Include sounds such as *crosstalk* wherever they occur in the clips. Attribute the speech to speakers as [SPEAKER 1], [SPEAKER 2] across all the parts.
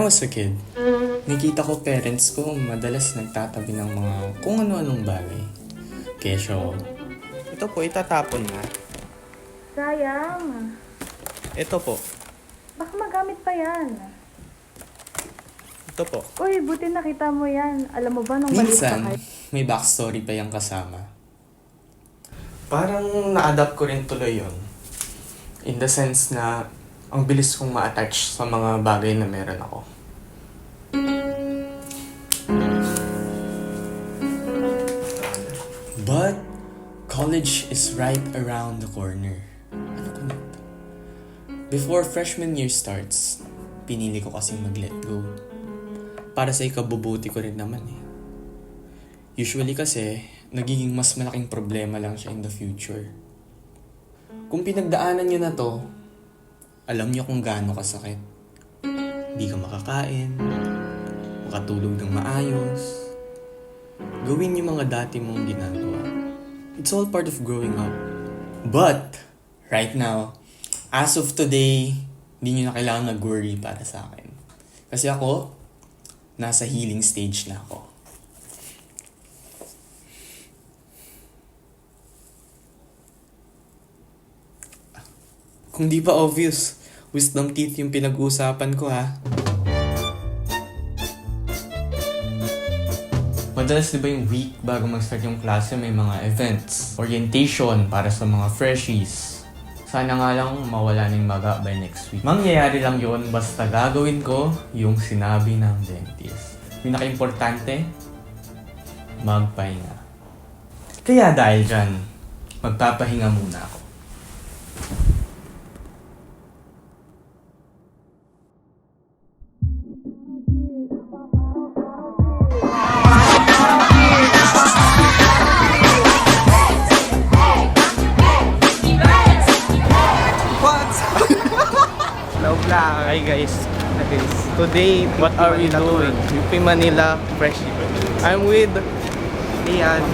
[SPEAKER 1] I was a kid, nakita ko parents ko madalas nagtatabi ng mga kung ano-anong bagay. Kesyo, ito po, itatapon na.
[SPEAKER 2] Sayang.
[SPEAKER 1] Ito po,
[SPEAKER 2] Baka magamit pa yan.
[SPEAKER 1] ito po.
[SPEAKER 2] Uy, buti nakita mo yan. Alam mo ba nung maliit pa
[SPEAKER 1] Minsan,
[SPEAKER 2] kayo?
[SPEAKER 1] may backstory pa yung kasama. Parang na-adapt ko rin tuloy yon In the sense na ang bilis kong ma-attach sa mga bagay na meron ako. But, college is right around the corner. Ano ko? Before freshman year starts, pinili ko kasing mag-let go para sa ikabubuti ko rin naman eh. Usually kasi, nagiging mas malaking problema lang siya in the future. Kung pinagdaanan nyo na to, alam nyo kung gaano kasakit. Hindi ka makakain, makatulog ng maayos, gawin yung mga dati mong ginagawa. It's all part of growing up. But, right now, as of today, hindi nyo na kailangan nag-worry para sa akin. Kasi ako, nasa healing stage na ako. Kung di pa obvious, wisdom teeth yung pinag-uusapan ko ha. Madalas di ba yung week bago mag-start yung klase may mga events, orientation para sa mga freshies. Sana nga lang mawala ng maga by next week. Mangyayari lang yon basta gagawin ko yung sinabi ng dentist. Pinaka-importante, magpahinga. Kaya dahil dyan, magpapahinga muna ako.
[SPEAKER 3] Today, what are we doing? UP Manila Fresh I'm with
[SPEAKER 4] Ian.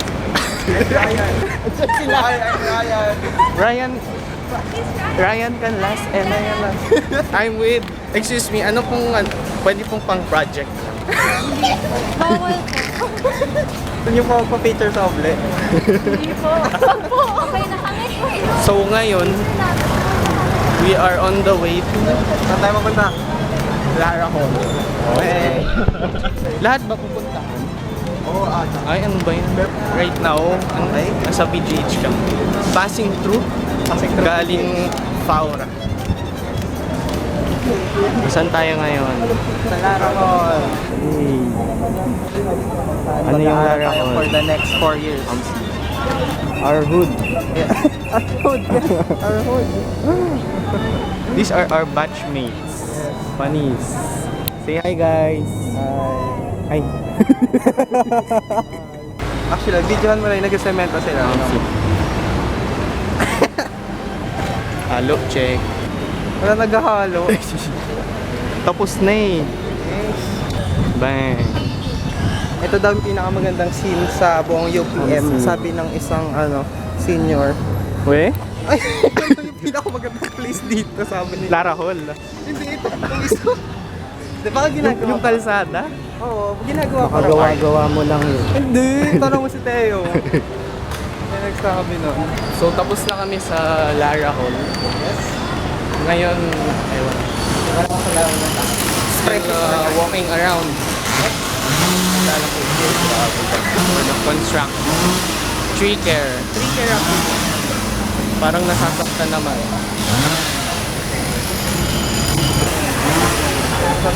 [SPEAKER 4] Ryan. Sila. *laughs* Ryan.
[SPEAKER 3] Ryan. Ryan can last and Ryan last. I'm with, excuse me, ano pong, ano, pwede pong pang project?
[SPEAKER 2] Bawal po.
[SPEAKER 4] Gusto niyo po pa-feature sa oble?
[SPEAKER 2] Hindi po. po. Okay na kami.
[SPEAKER 3] So ngayon, we are on the way to
[SPEAKER 4] Saan tayo mapunta?
[SPEAKER 3] Lara Hall.
[SPEAKER 4] Okay.
[SPEAKER 3] Lahat ba pupuntahan?
[SPEAKER 4] Oo, oh, ah.
[SPEAKER 3] Ay, ano ba yun? Right now, ano,
[SPEAKER 4] Okay.
[SPEAKER 3] nasa PGH kami. Passing through,
[SPEAKER 4] Passing through.
[SPEAKER 3] galing Faura. Saan tayo ngayon?
[SPEAKER 4] Sa Lara Hall.
[SPEAKER 3] Ano yung Lara Hall?
[SPEAKER 4] For the next 4 years.
[SPEAKER 3] Our hood.
[SPEAKER 4] Our *laughs* hood. Our hood.
[SPEAKER 3] These are our batchmates. Funnies. Say hi guys. Hi. Hi. *laughs*
[SPEAKER 4] Actually, videohan mo lang, nag-semento sila.
[SPEAKER 3] Um, *laughs*
[SPEAKER 4] no?
[SPEAKER 3] Halo, check.
[SPEAKER 4] Wala naghahalo. *laughs*
[SPEAKER 3] Tapos na eh. Bang.
[SPEAKER 4] Ito daw yung pinakamagandang scene sa buong UPM.
[SPEAKER 3] Scene.
[SPEAKER 4] Sabi ng isang ano senior.
[SPEAKER 3] We?
[SPEAKER 4] Ay, pinakamagandang place dito, sabi nila.
[SPEAKER 3] Lara Hall.
[SPEAKER 4] Hindi, ito. Yung isa. Di ba ginagawa?
[SPEAKER 3] Yung kalsada?
[SPEAKER 4] Oo, ginagawa ko.
[SPEAKER 3] gawa mo lang yun.
[SPEAKER 4] Hindi, tanong mo si Teo. *laughs* Yan nagsabi nun.
[SPEAKER 3] So, tapos na kami sa Lara Hall.
[SPEAKER 4] Yes.
[SPEAKER 3] Ngayon, ewan.
[SPEAKER 4] Wala ko sa laro ng
[SPEAKER 3] Still uh, walking around. Lala ko the construct. Tree care. Tree care ako. Parang nasasaktan naman.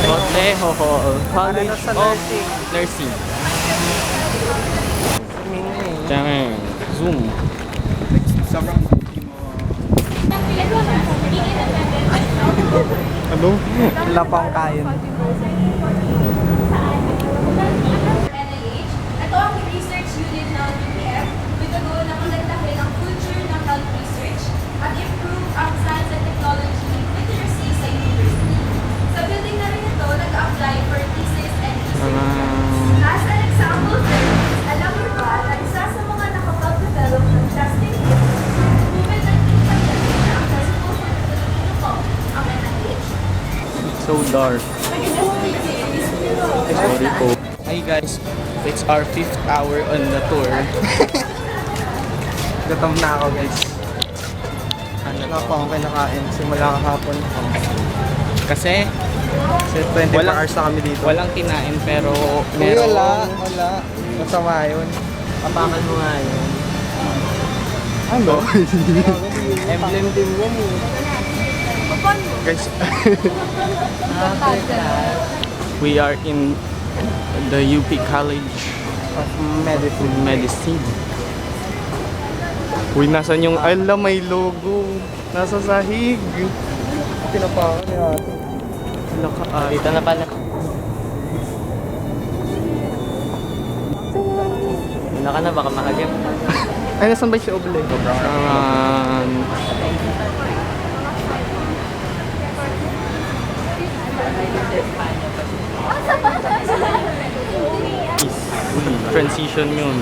[SPEAKER 3] Boteho Hall. College of
[SPEAKER 4] nursing.
[SPEAKER 3] Nursing.
[SPEAKER 4] Mini.
[SPEAKER 3] Tiyang. Zoom. Ano?
[SPEAKER 4] Lapang kain.
[SPEAKER 3] Dark. Sorry po. Hi guys, it's our fifth hour on the tour. *laughs*
[SPEAKER 4] Gutom na ako guys.
[SPEAKER 3] Ano
[SPEAKER 4] Wala pa akong kinakain simula kahapon.
[SPEAKER 3] Kasi
[SPEAKER 4] Kasi 24
[SPEAKER 3] Walang-
[SPEAKER 4] hours na kami dito.
[SPEAKER 3] walang kinain pero
[SPEAKER 4] Uy,
[SPEAKER 3] meron.
[SPEAKER 4] wala, wala. Masama yun.
[SPEAKER 3] Papakan mo nga yun.
[SPEAKER 4] Ano? *laughs*
[SPEAKER 3] Emblem din yan eh.
[SPEAKER 4] Guys, *laughs*
[SPEAKER 3] We are in the UP College
[SPEAKER 4] of medicine.
[SPEAKER 3] Medicine. Uy, nasan yung... Ala, may logo. Nasa sahig.
[SPEAKER 4] Pinapakan ni ate.
[SPEAKER 3] Ala ka, ah. Dito na pala. Una ka na, baka mahagip. *laughs*
[SPEAKER 4] Ay, nasan ba si Oble?
[SPEAKER 3] Um, transition yun.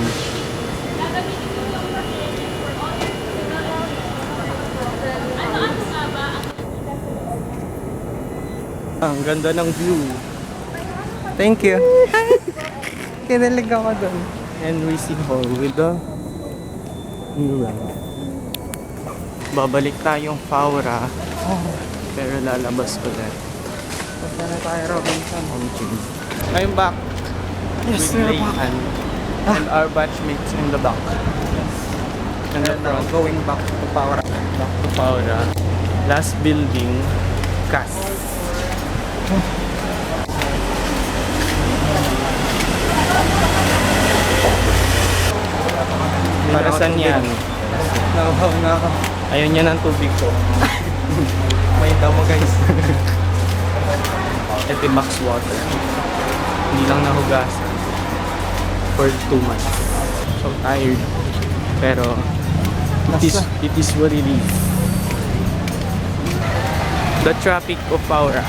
[SPEAKER 3] Ang ganda ng view.
[SPEAKER 4] Thank you. *laughs* Kinilig ako dun.
[SPEAKER 3] And receive hall with the mural. Babalik tayong Faura. Pero lalabas ulit.
[SPEAKER 4] Punta na tayo, Robinson.
[SPEAKER 3] I'm back
[SPEAKER 4] Yes,
[SPEAKER 3] with Layhan and our batchmates in the back. And the
[SPEAKER 4] And now,
[SPEAKER 3] front,
[SPEAKER 4] going back to Power.
[SPEAKER 3] back to Faura. Last building, CAS. *laughs* Para saan yan?
[SPEAKER 4] Nakuhaw na ako.
[SPEAKER 3] Ayun yan ang tubig ko. *laughs*
[SPEAKER 4] May damo guys.
[SPEAKER 3] Etimax water. Hindi lang nahugasan. For two months. So tired. Pero it is, it is what it is. The traffic of Aura.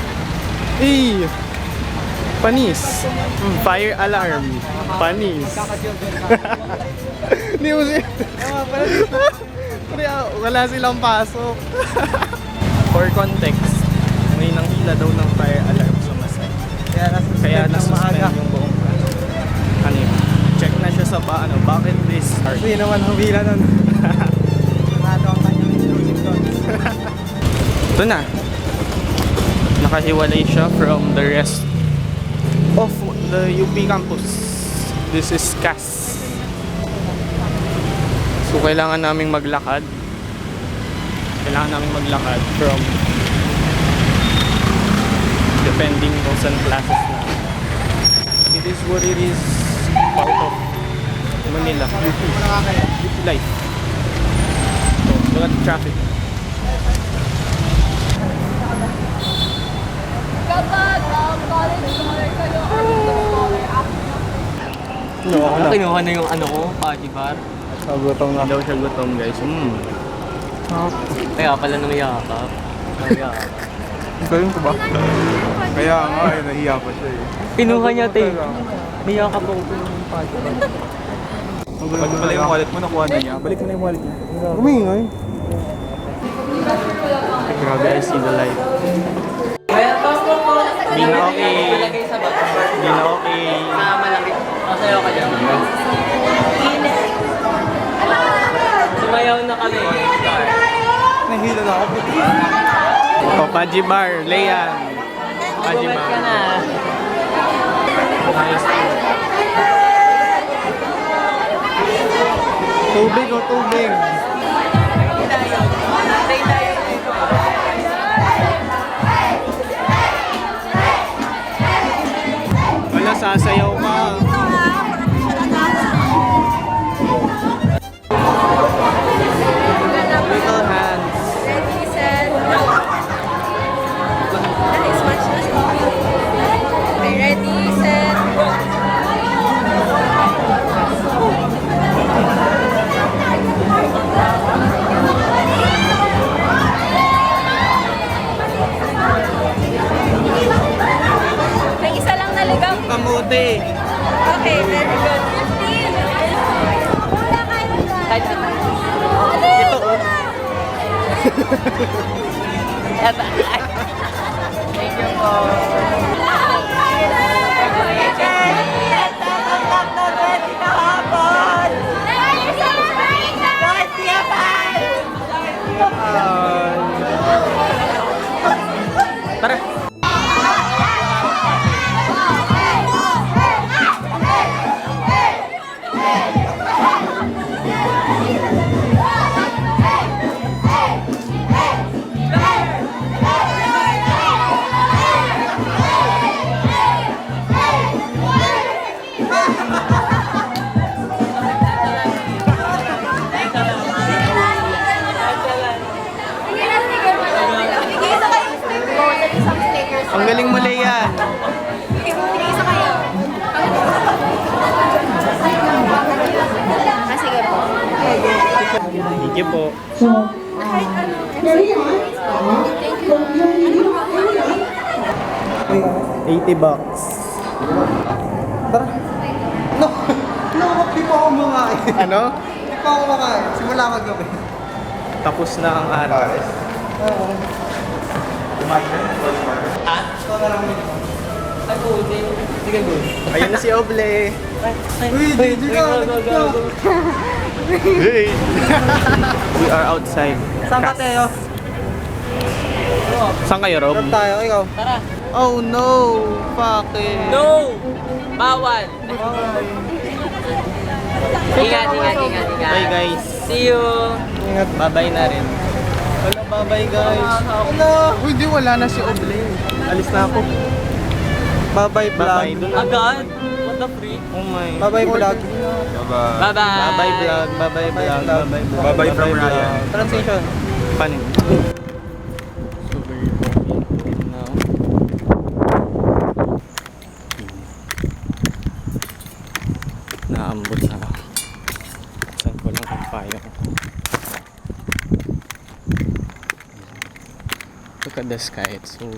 [SPEAKER 3] Eh! Panis! Fire alarm! Panis! Hindi mo siya. Ah, Wala silang pasok. *laughs* For context, may nanghila daw ng fire alarm sa Masay.
[SPEAKER 4] Kaya nasuspend
[SPEAKER 3] Kaya nasuspend yung buong ano yun, check na siya sa ba, ano, bucket list.
[SPEAKER 4] Hindi naman humila nun. Ano ang kanyang intrusive thoughts.
[SPEAKER 3] Ito na. Nakahiwalay siya from the rest of the UP campus. This is CAS. So, kailangan naming maglakad. Kailangan naming maglakad from depending kung saan classes na. It is what it is part of Manila. UP. UP life. So, look at the traffic.
[SPEAKER 5] Kapag um, college scholar kayo or scholar after
[SPEAKER 4] No, ako na.
[SPEAKER 6] Kinuha na yung ano ko, party bar.
[SPEAKER 4] Nagutom na.
[SPEAKER 3] Hindi daw siya gutom guys. Mm.
[SPEAKER 6] Kaya pala namayakap. Namayakap.
[SPEAKER 4] Galing ko ba? Kaya nga, eh, nahiya pa siya eh.
[SPEAKER 6] Kinuha niya, te. Niyakap ako sa party bar.
[SPEAKER 4] Pag pala yung wallet mo, nakuha na niya. Balik mo na yung wallet niya. Umingay.
[SPEAKER 3] Grabe, I see the light. Hindi na okay. Hindi na okay.
[SPEAKER 6] Ah, malaki. Masayaw ka dyan. Sumayaw na kami.
[SPEAKER 4] Nahilo na ako.
[SPEAKER 3] O, Paji Bar, Leyan. Paji
[SPEAKER 6] Bumalik ka
[SPEAKER 3] Bar.
[SPEAKER 6] na.
[SPEAKER 3] Nice.
[SPEAKER 4] Tubig o tubig.
[SPEAKER 3] Wala, sasayaw
[SPEAKER 6] Thank you.
[SPEAKER 5] Thank you
[SPEAKER 3] po.
[SPEAKER 5] Kahit ano, exercise. Thank you. Ano ba ako?
[SPEAKER 4] 80 bucks. Tara. No! No, di pa ako makain.
[SPEAKER 3] Ano?
[SPEAKER 4] Di pa ako makain. Simula kagabi.
[SPEAKER 3] Tapos na ang araw. Ha? Sige, go. Ayun na si Oble.
[SPEAKER 4] Uy, di ka.
[SPEAKER 3] Hey! We are outside.
[SPEAKER 4] Saan ka tayo?
[SPEAKER 3] Saan kayo, Rob?
[SPEAKER 4] Saan tayo? Ikaw? Tara. Oh no! Fuck it.
[SPEAKER 6] No! Bawal! Ingat, ingat, ingat, ingat.
[SPEAKER 3] Bye guys.
[SPEAKER 6] See you!
[SPEAKER 4] Ingat.
[SPEAKER 3] Bye-bye na rin.
[SPEAKER 4] Wala, bye-bye guys. Wala. Uy, di wala na si Oble.
[SPEAKER 3] Alis na ako.
[SPEAKER 4] Bye-bye vlog.
[SPEAKER 6] Agad? The freak?
[SPEAKER 3] Oh my.
[SPEAKER 4] Bye-bye vlog.
[SPEAKER 6] Bye-bye!
[SPEAKER 3] Bye-bye vlog. Bye-bye vlog. Bye-bye vlog.
[SPEAKER 4] Bye-bye from
[SPEAKER 3] Bye-bye
[SPEAKER 4] Ryan.
[SPEAKER 3] vlog.
[SPEAKER 4] Transition.
[SPEAKER 3] Now. Naambot sa saan ko lang payo ko. Look at the sky, it's so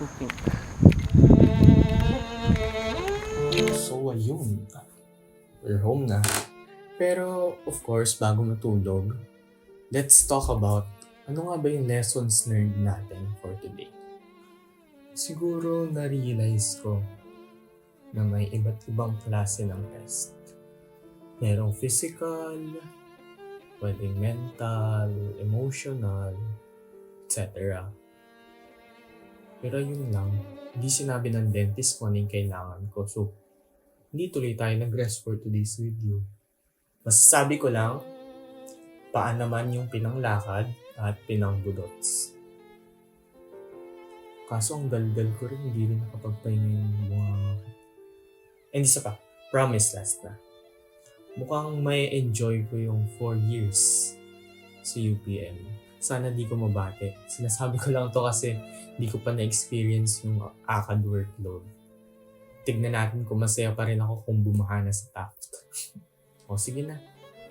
[SPEAKER 3] so pink.
[SPEAKER 1] So, ayun. We're home na. Pero, of course, bago matulog, let's talk about ano nga ba yung lessons learned natin for today. Siguro na-realize ko na may iba't ibang klase ng test. Merong physical, pwedeng mental, emotional, etc. Pero yun lang, hindi sinabi ng dentist kung ano kailangan ko. So, hindi tuloy tayo nag-rest for today's video. Masasabi ko lang, paan naman yung pinanglakad at pinangbudots. Kaso ang dalgal ko rin, hindi rin nakapagpahinga yung mga... And isa pa, promise last na. Mukhang may enjoy ko yung 4 years sa UPM. Sana di ko mabate. Sinasabi ko lang to kasi hindi ko pa na-experience yung ACAD workload tignan natin kung masaya pa rin ako kung bumaha na sa Taft. *laughs* o sige na,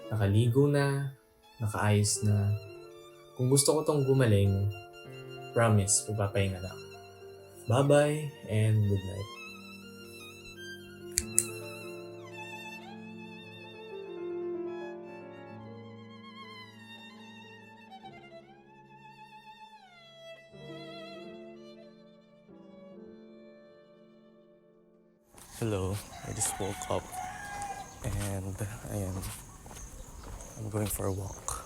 [SPEAKER 1] nakaligo na, nakaayos na. Kung gusto ko tong gumaling, promise, pupapahinga na. Bye-bye and good night.
[SPEAKER 3] Hello, I just woke up and I am I'm going for a walk.